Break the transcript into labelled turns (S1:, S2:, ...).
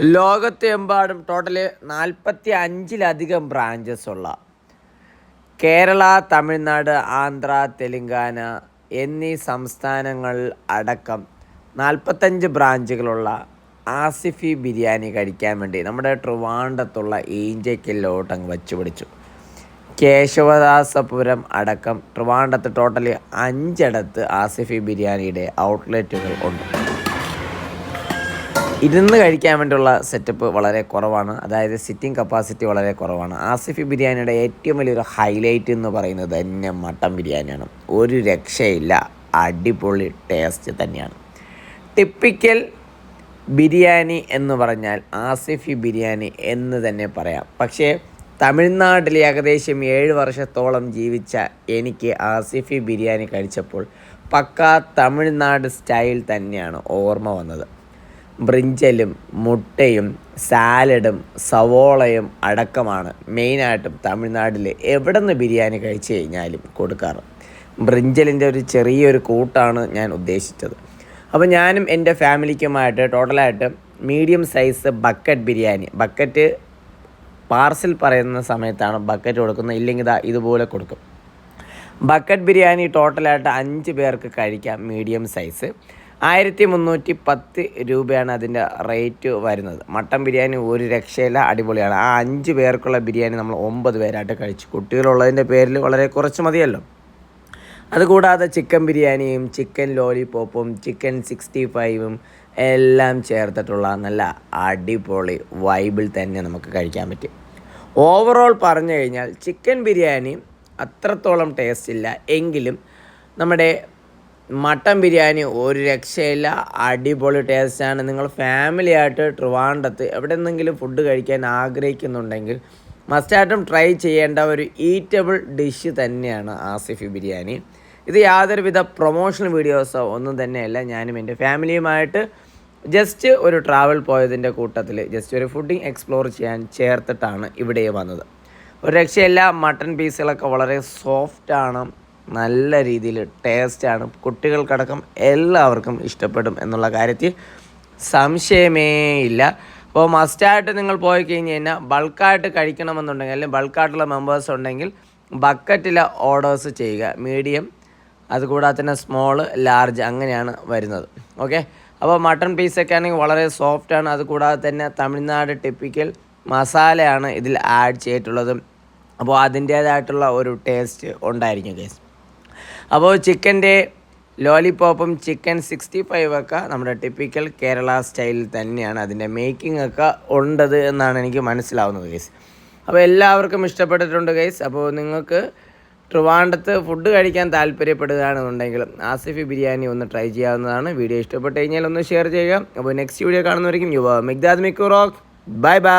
S1: ലോകത്തെമ്പാടും total നാൽപ്പത്തി അഞ്ചിലധികം branches ഉള്ള കേരള തമിഴ്നാട് ആന്ധ്ര തെലുങ്കാന എന്നീ സംസ്ഥാനങ്ങൾ അടക്കം നാൽപ്പത്തഞ്ച് ബ്രാഞ്ചുകളുള്ള ആസിഫി ബിരിയാണി കഴിക്കാൻ വേണ്ടി നമ്മുടെ ട്രിവാൻഡത്തുള്ള ഏഞ്ചയ്ക്കല്ലോട്ട് അങ്ങ് വച്ചു പിടിച്ചു. കേശവദാസപുരം അടക്കം ട്രിവാൻഡത്ത് ടോട്ടലി അഞ്ചിടത്ത് ആസിഫി ബിരിയാണിയുടെ ഔട്ട്ലെറ്റുകൾ ഉണ്ട്. ഇരുന്ന് കഴിക്കാൻ വേണ്ടിയുള്ള സെറ്റപ്പ് വളരെ കുറവാണ്. അതായത് സിറ്റിംഗ് കപ്പാസിറ്റി വളരെ കുറവാണ്. ആസിഫി ബിരിയാണിയുടെ ഏറ്റവും വലിയൊരു ഹൈലൈറ്റ് എന്ന് പറയുന്നത് തന്നെ മട്ടൻ ബിരിയാണിയാണ്. ഒരു രക്ഷയില്ല. അടിപൊളി ടേസ്റ്റ് തന്നെയാണ്. ടിപ്പിക്കൽ ബിരിയാണി എന്ന് പറഞ്ഞാൽ ആസിഫി ബിരിയാണി എന്ന് തന്നെ പറയാം. പക്ഷേ തമിഴ്നാട്ടിൽ ഏകദേശം ഏഴ് വർഷത്തോളം ജീവിച്ച എനിക്ക് ആസിഫി ബിരിയാണി കഴിച്ചപ്പോൾ പക്കാ തമിഴ്നാട് സ്റ്റൈൽ തന്നെയാണ് ഓർമ്മ വന്നത്. ബ്രിഞ്ചലും മുട്ടയും സാലഡും സവോളയും അടക്കമാണ് മെയിനായിട്ടും തമിഴ്നാട്ടിൽ എവിടെ നിന്ന് ബിരിയാണി കഴിച്ചു കഴിഞ്ഞാലും കൊടുക്കാറ്. ബ്രിഞ്ചലിന്റെ ഒരു ചെറിയൊരു കൂട്ടാണ് ഞാൻ ഉദ്ദേശിച്ചത്. അപ്പോൾ ഞാനും എന്റെ ഫാമിലിക്കുമായിട്ട് ടോട്ടലായിട്ട് medium size bucket biryani. Bucket parcel പറയുന്ന സമയത്താണ് ബക്കറ്റ് കൊടുക്കുന്നത്. ഇല്ലെങ്കിൽ ഇതാ ഇതുപോലെ കൊടുക്കും. ബക്കറ്റ് ബിരിയാണി ടോട്ടലായിട്ട് അഞ്ച് പേർക്ക് കഴിക്കാം മീഡിയം സൈസ്. ആയിരത്തി മുന്നൂറ്റി പത്ത് രൂപയാണ് അതിന്റെ റേറ്റ് വരുന്നത്. മട്ടൻ ബിരിയാണി ഒരു രക്ഷയില്ല അടിപൊളിയാണ്. ആ അഞ്ച് പേർക്കുള്ള ബിരിയാണി നമ്മൾ ഒമ്പത് പേരായിട്ട് കഴിച്ചു. കുട്ടികളുള്ളതിന്റെ പേരിൽ വളരെ കുറച്ച് മതിയല്ലോ. അതുകൂടാതെ ചിക്കൻ ബിരിയാണിയും ചിക്കൻ ലോലിപോപ്പും ചിക്കൻ സിക്സ്റ്റി ഫൈവും എല്ലാം ചേർത്തിട്ടുള്ള നല്ല അടിപൊളി വൈബിൾ തന്നെ നമുക്ക് കഴിക്കാൻ പറ്റും. ഓവറോൾ പറഞ്ഞു കഴിഞ്ഞാൽ ചിക്കൻ ബിരിയാണി അത്രത്തോളം ടേസ്റ്റ് ഇല്ല. എങ്കിലും നമ്മുടെ മട്ടൻ ബിരിയാണി ഒരു രക്ഷയില്ല അടിപൊളി ടേസ്റ്റാണ് നിങ്ങൾ ഫാമിലി ആയിട്ട് ട്രിവാൻഡത്ത് എവിടെ നിന്നെങ്കിലും ഫുഡ് കഴിക്കാൻ ആഗ്രഹിക്കുന്നുണ്ടെങ്കിൽ മസ്റ്റായിട്ടും ട്രൈ ചെയ്യേണ്ട ഒരു ഈറ്റബിൾ ഡിഷ് തന്നെയാണ് ആസിഫി ബിരിയാണി. ഇത് യാതൊരുവിധ പ്രൊമോഷണൽ വീഡിയോസോ ഒന്നും തന്നെയല്ല. ഞാനും എന്റെ ഫാമിലിയുമായിട്ട് ജസ്റ്റ് ഒരു ട്രാവൽ പോയതിന്റെ കൂട്ടത്തിൽ ജസ്റ്റ് ഒരു ഫുഡിങ് എക്സ്പ്ലോർ ചെയ്യാൻ ചേർത്തിട്ടാണ് ഇവിടെ വന്നത്. ഒരു രക്ഷയില്ല മട്ടൺ പീസുകളൊക്കെ വളരെ സോഫ്റ്റാണ് നല്ല രീതിയിൽ ടേസ്റ്റാണ് കുട്ടികൾക്കടക്കം എല്ലാവർക്കും ഇഷ്ടപ്പെടും എന്നുള്ള കാര്യത്തിൽ സംശയമേ ഇല്ല. അപ്പോൾ മസ്റ്റായിട്ട് നിങ്ങൾ പോയി കഴിഞ്ഞ് കഴിഞ്ഞാൽ ബൾക്കായിട്ട് കഴിക്കണമെന്നുണ്ടെങ്കിൽ അല്ലെങ്കിൽ ബൾക്കായിട്ടുള്ള മെമ്പേഴ്സ് ഉണ്ടെങ്കിൽ ബക്കറ്റിലെ ഓർഡേഴ്സ് ചെയ്യുക. മീഡിയം അതുകൂടാതെ തന്നെ സ്മോൾ ലാർജ് അങ്ങനെയാണ് വരുന്നത്. ഓക്കെ അപ്പോൾ മട്ടൺ പീസൊക്കെ ആണെങ്കിൽ വളരെ സോഫ്റ്റാണ് അതുകൂടാതെ തന്നെ തമിഴ്നാട് ടിപ്പിക്കൽ മസാലയാണ് ഇതിൽ ആഡ് ചെയ്തിട്ടുള്ളത്. അപ്പോൾ അതിന്റേതായിട്ടുള്ള ഒരു ടേസ്റ്റ് ഉണ്ടായിരിക്കും കേസ് അപ്പോൾ ചിക്കന്റെ ലോലിപോപ്പും ചിക്കൻ സിക്സ്റ്റി ഫൈവ് ഒക്കെ നമ്മുടെ ടിപ്പിക്കൽ കേരള സ്റ്റൈലിൽ തന്നെയാണ്. അതിന്റെ മേക്കിംഗ് ഒക്കെ ഉണ്ടത് എന്നാണ് എനിക്ക് മനസ്സിലാവുന്നത് ഗൈസ് അപ്പോൾ എല്ലാവർക്കും ഇഷ്ടപ്പെട്ടിട്ടുണ്ട് ഗൈസ് അപ്പോൾ നിങ്ങൾക്ക് ട്രിവാണ്ടത്ത് ഫുഡ് കഴിക്കാൻ താല്പര്യപ്പെടുകയാണെന്നുണ്ടെങ്കിൽ ആസിഫി ബിരിയാണി ഒന്ന് ട്രൈ ചെയ്യാവുന്നതാണ്. വീഡിയോ ഇഷ്ടപ്പെട്ട് കഴിഞ്ഞാൽ ഒന്ന് ഷെയർ ചെയ്യുക. അപ്പോൾ നെക്സ്റ്റ് വീഡിയോ കാണുന്നവരേക്കും യുവ മിഗ്ദാദ് മിക്കുറോക്ക്. Bye bye.